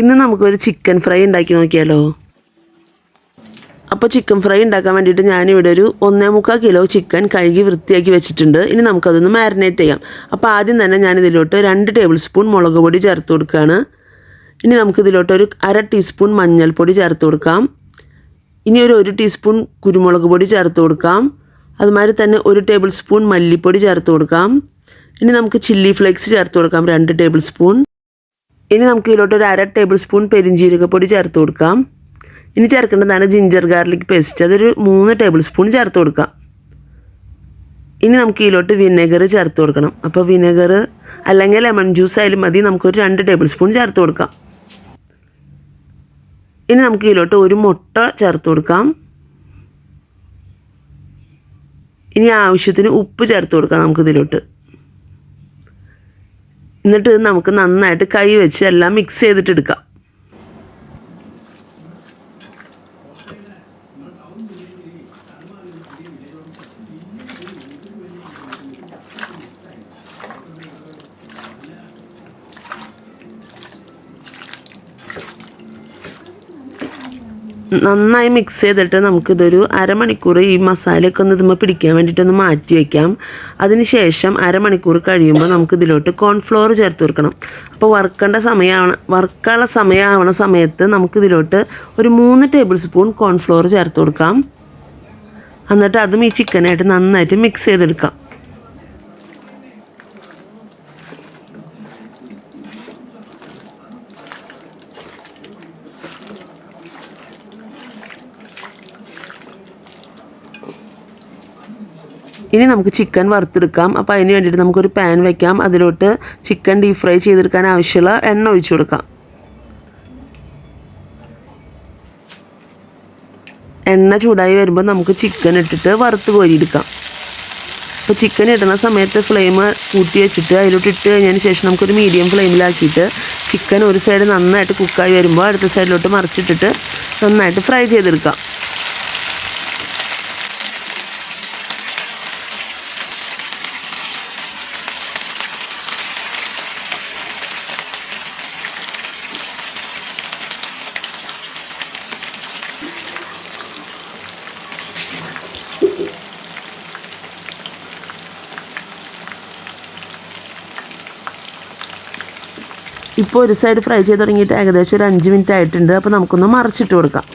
ഇന്ന് നമുക്കൊരു chicken fry ഉണ്ടാക്കി നോക്കിയാലോ? അപ്പോൾ ചിക്കൻ ഫ്രൈ ഉണ്ടാക്കാൻ വേണ്ടിയിട്ട് ഞാനിവിടെ ഒരു ഒന്നേ മുക്കാൽ കിലോ ചിക്കൻ കഴുകി വൃത്തിയാക്കി വെച്ചിട്ടുണ്ട്. ഇനി നമുക്കതൊന്ന് മാരിനേറ്റ് ചെയ്യാം. അപ്പോൾ ആദ്യം തന്നെ ഞാൻ ഇതിലോട്ട് രണ്ട് ടേബിൾ സ്പൂൺ മുളക് പൊടി ചേർത്ത് കൊടുക്കുകയാണ് ഇനി നമുക്കിതിലോട്ട് ഒരു അര ടീസ്പൂൺ മഞ്ഞൾപ്പൊടി ചേർത്ത് കൊടുക്കാം. ഇനി ഒരു ഒരു ടീസ്പൂൺ കുരുമുളക് പൊടി ചേർത്ത് കൊടുക്കാം. അതുമാതിരി തന്നെ ഒരു ടേബിൾ സ്പൂൺ മല്ലിപ്പൊടി ചേർത്ത് കൊടുക്കാം. ഇനി നമുക്ക് ചില്ലി ഫ്ലേക്സ് ചേർത്ത് കൊടുക്കാം രണ്ട് ടേബിൾ സ്പൂൺ ഇനി നമുക്ക് ഇതിലോട്ട് ഒരു അര ടേബിൾ സ്പൂൺ പെരിഞ്ജീരകപ്പൊടി ചേർത്ത് കൊടുക്കാം. ഇനി ചേർക്കേണ്ടതാണ് ജിഞ്ചർ ഗാർലിക് പേസ്റ്റ് അതൊരു മൂന്ന് ടേബിൾ സ്പൂൺ ചേർത്ത് കൊടുക്കാം. ഇനി നമുക്ക് ഇതിലോട്ട് വിനെഗർ ചേർത്ത് കൊടുക്കണം. അപ്പോൾ വിനെഗർ അല്ലെങ്കിൽ ലെമൺ ജ്യൂസ് ആയാലും മതി. നമുക്കൊരു രണ്ട് ടേബിൾ സ്പൂൺ ചേർത്ത് കൊടുക്കാം. ഇനി നമുക്ക് ഇതിലോട്ട് ഒരു മുട്ട ചേർത്ത് കൊടുക്കാം. ഇനി ആവശ്യത്തിന് ഉപ്പ് ചേർത്ത് കൊടുക്കാം നമുക്ക് ഇതിലോട്ട്. എന്നിട്ട് നമുക്ക് നന്നായിട്ട് കൈ വെച്ച് എല്ലാം മിക്സ് ചെയ്തിട്ട് നന്നായി മിക്സ് ചെയ്തിട്ട് നമുക്കിതൊരു അരമണിക്കൂർ ഈ മസാലയൊക്കെ ഒന്ന് ഇതുമ്പോൾ പിടിക്കാൻ വേണ്ടിയിട്ടൊന്ന് മാറ്റി വയ്ക്കാം അതിന് ശേഷം അരമണിക്കൂർ കഴിയുമ്പോൾ നമുക്ക് ഇതിലോട്ട് കോൺഫ്ലോർ ചേർത്ത് കൊടുക്കണം. അപ്പോൾ വറുക്കേണ്ട സമയമാണ് വറുക്കാനുള്ള സമയമാവണ സമയത്ത് നമുക്കിതിലോട്ട് ഒരു മൂന്ന് ടേബിൾ സ്പൂൺ കോൺഫ്ലോർ ചേർത്ത് കൊടുക്കാം. എന്നിട്ട് അതും ഈ ചിക്കനായിട്ട് നന്നായിട്ട് മിക്സ് ചെയ്തെടുക്കാം. ഇനി നമുക്ക് ചിക്കൻ വറുത്തെടുക്കാം. അപ്പോൾ അതിന് വേണ്ടിയിട്ട് നമുക്കൊരു പാൻ വയ്ക്കാം അതിലോട്ട് ചിക്കൻ ഡീപ് ഫ്രൈ ചെയ്തെടുക്കാൻ ആവശ്യമുള്ള എണ്ണ ഒഴിച്ചു കൊടുക്കാം. എണ്ണ ചൂടായി വരുമ്പോൾ നമുക്ക് ചിക്കൻ ഇട്ടിട്ട് വറുത്ത് കോരിയെടുക്കാം. അപ്പോൾ ചിക്കൻ ഇടുന്ന സമയത്ത് ഫ്ലെയിം കൂട്ടി വെച്ചിട്ട് അതിലോട്ട് ഇട്ട് കഴിഞ്ഞതിന് ശേഷം നമുക്കൊരു മീഡിയം ഫ്ലെയിമിലാക്കിയിട്ട് ചിക്കൻ ഒരു സൈഡ് നന്നായിട്ട് കുക്കായി വരുമ്പോൾ അടുത്ത സൈഡിലോട്ട് മറിച്ചിട്ടിട്ട് നന്നായിട്ട് ഫ്രൈ ചെയ്തെടുക്കാം. ഇപ്പോൾ ഒരു സൈഡ് ഫ്രൈ ചെയ്ത് തുടങ്ങിയിട്ട് ഏകദേശം ഒരു അഞ്ച് മിനിറ്റ് ആയിട്ടുണ്ട്. അപ്പോൾ നമുക്കൊന്ന് മറിച്ചിട്ട് കൊടുക്കാം.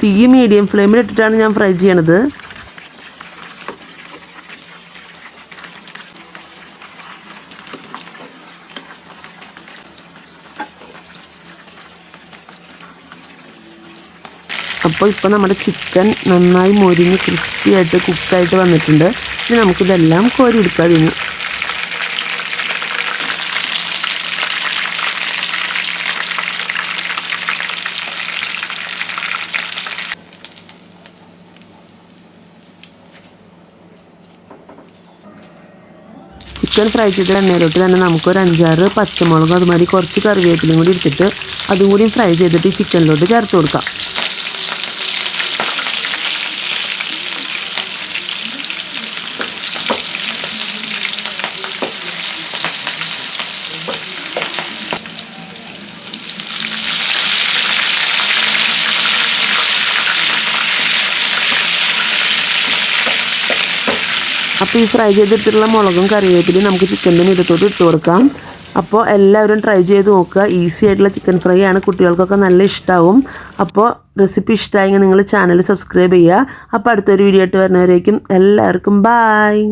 തീ മീഡിയം ഫ്ലെയിമിൽ ഇട്ടിട്ടാണ് ഞാൻ ഫ്രൈ ചെയ്യണത്. അപ്പോൾ ഇപ്പോൾ നമ്മുടെ ചിക്കൻ നന്നായി മൊരിഞ്ഞ് ക്രിസ്പി ആയിട്ട് കുക്കായിട്ട് വന്നിട്ടുണ്ട്. ഇനി നമുക്കിതെല്ലാം കോരി എടുക്കാം ചിക്കൻ ഫ്രൈ ചെയ്ത എണ്ണയിലോട്ട് തന്നെ നമുക്കൊരു അഞ്ചാറ് പച്ചമുളകും അതുമാതിരി കുറച്ച് കറിവേപ്പിലയും കൂടി എടുത്തിട്ട് അതും കൂടി ഫ്രൈ ചെയ്തിട്ട് ഈ ചിക്കനിലോട്ട് ചേർത്ത് കൊടുക്കാം. അപ്പോൾ ഈ ഫ്രൈ ചെയ്തെടുത്തിട്ടുള്ള മുളകും കറിവേപ്പിലയും നമുക്ക് ചിക്കന്റെ മീതത്തോട്ട് ഇട്ട് കൊടുക്കാം. അപ്പോൾ എല്ലാവരും ട്രൈ ചെയ്ത് നോക്കുക. ഈസി ആയിട്ടുള്ള ചിക്കൻ ഫ്രൈ ആണ്. കുട്ടികൾക്കൊക്കെ നല്ല ഇഷ്ടമാവും അപ്പോൾ റെസിപ്പി ഇഷ്ടമായെങ്കിൽ നിങ്ങൾ ചാനൽ സബ്സ്ക്രൈബ് ചെയ്യുക. അപ്പോൾ അടുത്തൊരു വീഡിയോ ആയിട്ട് വരുന്നവരേക്കും എല്ലാവർക്കും ബായ്